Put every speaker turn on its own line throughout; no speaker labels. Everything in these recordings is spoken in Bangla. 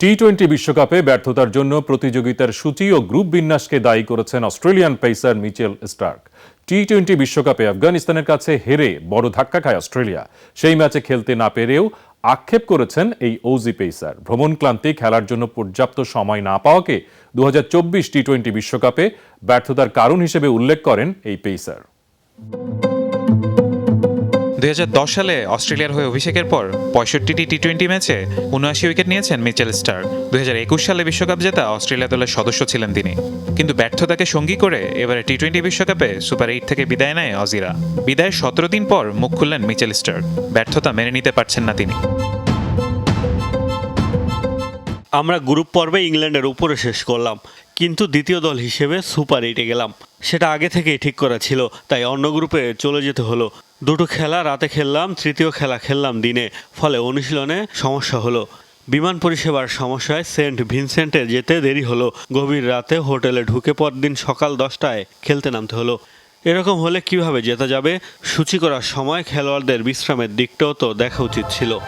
টি টোয়েন্টি বিশ্বকাপে ব্যর্থতার জন্য প্রতিযোগিতার সূচি ও গ্রুপ বিন্যাসকে দায়ী করেছেন Australian pacer Mitchell Starc. T twenty বিশ্বকাপে আফগানিস্তানের কাছে হেরে বড় ধাক্কা খায় অস্ট্রেলিয়া। সেই ম্যাচে খেলতে না পেরেও আক্ষেপ করেছেন এই ওজি পেসার। ভ্রমণ ক্লান্তি, খেলার জন্য পর্যাপ্ত সময় না পাওয়াকে দু টি টোয়েন্টি বিশ্বকাপে ব্যর্থতার কারণ হিসেবে উল্লেখ করেন এই পেসার।
দুই হাজার দশ সালে অস্ট্রেলিয়ার হয়ে অভিষেকের পর পঁয়ষট্টিটি টি টোয়েন্টি ম্যাচে উনআশি উইকেট নিয়েছেন মিচেল স্টার দুই হাজার একুশ সালে বিশ্বকাপ জেতা অস্ট্রেলিয়া দলের সদস্য ছিলেন তিনি। কিন্তু ব্যর্থতাকে সঙ্গী করে এবারে টি টোয়েন্টি বিশ্বকাপে সুপার এইট থেকে বিদায় নেয় অজিরা। বিদায়ের সতেরো দিন পর মুখ খুললেন মিচেল স্টার ব্যর্থতা মেনে নিতে পারছেন না তিনি।
আমরা গ্রুপ পর্বে ইংল্যান্ডের উপরে শেষ করলাম, কিন্তু দ্বিতীয় দল হিসেবে সুপার এইটে গেলাম। সেটা আগে থেকেই ঠিক করা ছিল, তাই অন্য গ্রুপে চলে যেতে হলো। দুটো খেলা রাতে খেললাম, তৃতীয় খেলা খেললাম দিনে, ফলে অনুশীলনে সমস্যা হলো। বিমান পরিষেবার সমস্যায় সেন্ট ভিনসেন্টে যেতে দেরি হলো। গভীর রাতে হোটেলে ঢুকে পরদিন সকাল দশটায় খেলতে নামতে হলো। এরকম হলে কীভাবে জেতা যাবে? সূচি করার সময় খেলোয়াড়দের বিশ্রামের দিকটাও তো দেখা উচিত ছিল।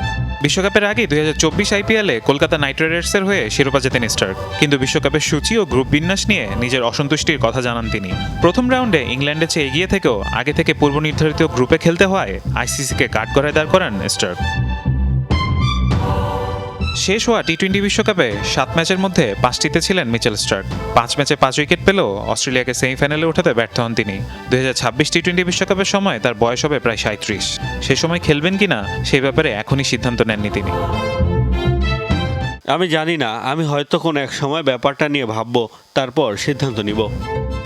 বিশ্বকাপের আগে দুই হাজার চব্বিশ আইপিএলে কলকাতা নাইট রাইডার্সের হয়ে শিরোপা জেতেন স্টার্ক। কিন্তু বিশ্বকাপের সূচি ও গ্রুপ বিন্যাস নিয়ে নিজের অসন্তুষ্টির কথা জানান তিনি। প্রথম রাউন্ডে ইংল্যান্ডের চেয়ে এগিয়ে থেকেও আগে থেকে পূর্ব নির্ধারিত গ্রুপে খেলতে হয় আইসিসিকে কাঠ করায় দাঁড় করান স্টার্ক। শেষ হওয়া টি টোয়েন্টি বিশ্বকাপে সাত ম্যাচের মধ্যে পাঁচটিতে ছিলেন মিচেল স্টার্ক। পাঁচ ম্যাচে পাঁচ উইকেট পেলেও অস্ট্রেলিয়াকে সেমিফাইনালে ওঠাতে ব্যর্থ হন তিনি। দুই হাজার ছাব্বিশ টি টোয়েন্টি বিশ্বকাপের সময় তার বয়স হবে প্রায় সাঁত্রিশ সে সময় খেলবেন কিনা সেই ব্যাপারে এখনই সিদ্ধান্ত নেননি তিনি।
আমি জানি না, আমি হয়তো কোনো এক সময় ব্যাপারটা নিয়ে ভাববো, তারপর সিদ্ধান্ত নিব।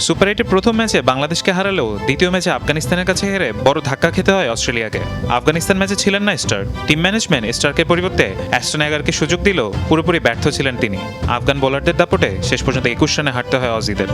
সুপার এইটের প্রথম ম্যাচে বাংলাদেশকে হারালেও দ্বিতীয় ম্যাচে আফগানিস্তানের কাছে হেরে বড় ধাক্কা খেতে হয় অস্ট্রেলিয়াকে। আফগানিস্তান ম্যাচে ছিলেন না স্টার। টিম ম্যানেজমেন্ট স্টারকে পরিবর্তে অ্যাস্টন সুযোগ দিলেও পুরোপুরি ব্যর্থ ছিলেন তিনি। আফগান বোলারদের দাপটে শেষ পর্যন্ত একুশ রানে হারতে হয় অজিদের।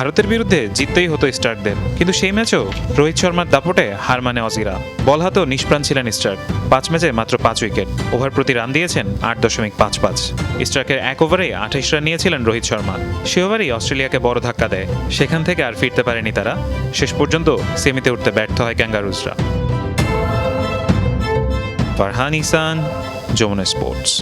ভারতের বিরুদ্ধে জিততেই হতো স্টার্কদের কিন্তু সেই ম্যাচেও রোহিত শর্মার দাপটে হার মানে অজিরা। বল হাতেও নিষ্প্রাণ ছিলেন স্টার্ক পাঁচ ম্যাচে মাত্র পাঁচ উইকেট। ওভার প্রতি রান দিয়েছেন আট দশমিক পাঁচ পাঁচ। স্টার্কের এক ওভারে আঠাইশ রান নিয়েছিলেন রোহিত শর্মা। সে ওভারেই অস্ট্রেলিয়াকে বড় ধাক্কা দেয়। সেখান থেকে আর ফিরতে পারেনি তারা। শেষ পর্যন্ত সেমিতে উঠতে ব্যর্থ হয় ক্যাঙ্গারুজরা। ফারহান ইসান, যমুনা স্পোর্টস।